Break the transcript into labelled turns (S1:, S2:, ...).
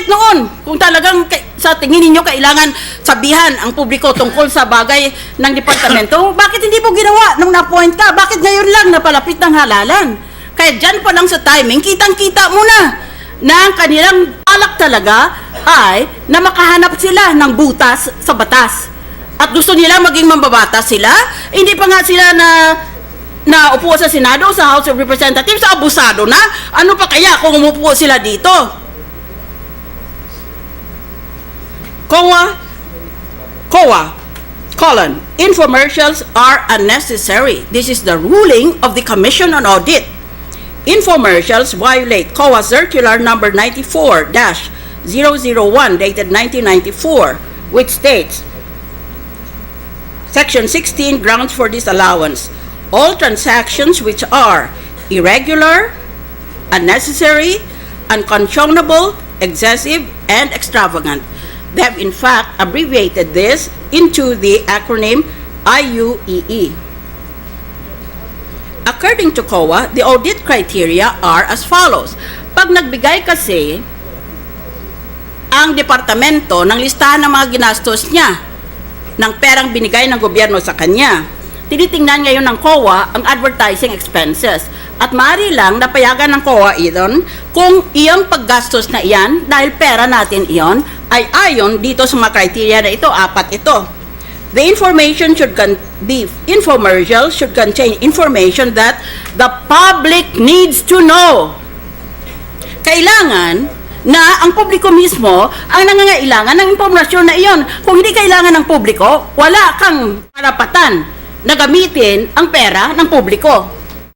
S1: bakit noon? Kung talagang sa tingin ninyo kailangan sabihan ang publiko tungkol sa bagay ng departamento, bakit hindi mo ginawa nung na-appoint ka? Bakit ngayon lang napalapit ng halalan? Kaya dyan pa lang sa timing, kitang-kita mo na na ang kanilang balak talaga ay na makahanap sila ng butas sa batas. At gusto nila maging mambabatas sila. Hindi pa nga sila na na upo sa Senado, sa House of Representatives, abusado na. Ano pa kaya kung umupo sila dito? COA, COA, colon, infomercials are unnecessary. This is the ruling of the Commission on Audit. Infomercials violate COA Circular Number 94-001 dated 1994, which states, Section 16 grounds for disallowance. All transactions which are irregular, unnecessary, unconscionable, excessive, and extravagant. They have in fact abbreviated this into the acronym IUEE. According to COA, the audit criteria are as follows. Pag nagbigay kasi ang departamento ng listahan ng mga ginastos niya ng perang binigay ng gobyerno sa kanya. Tinitingnan ngayon ng COA ang advertising expenses at maaari lang napayagan ng COA iyon kung iyong paggastos na iyan dahil pera natin iyon ay ayon dito sa mga criteria na ito, apat ito. The information should con- be infomercial should contain information that the public needs to know kailangan na ang publiko mismo ang nangangailangan ng impormasyon na iyon. Kung hindi kailangan ng publiko, wala kang karapatan na gamitin ang pera ng publiko.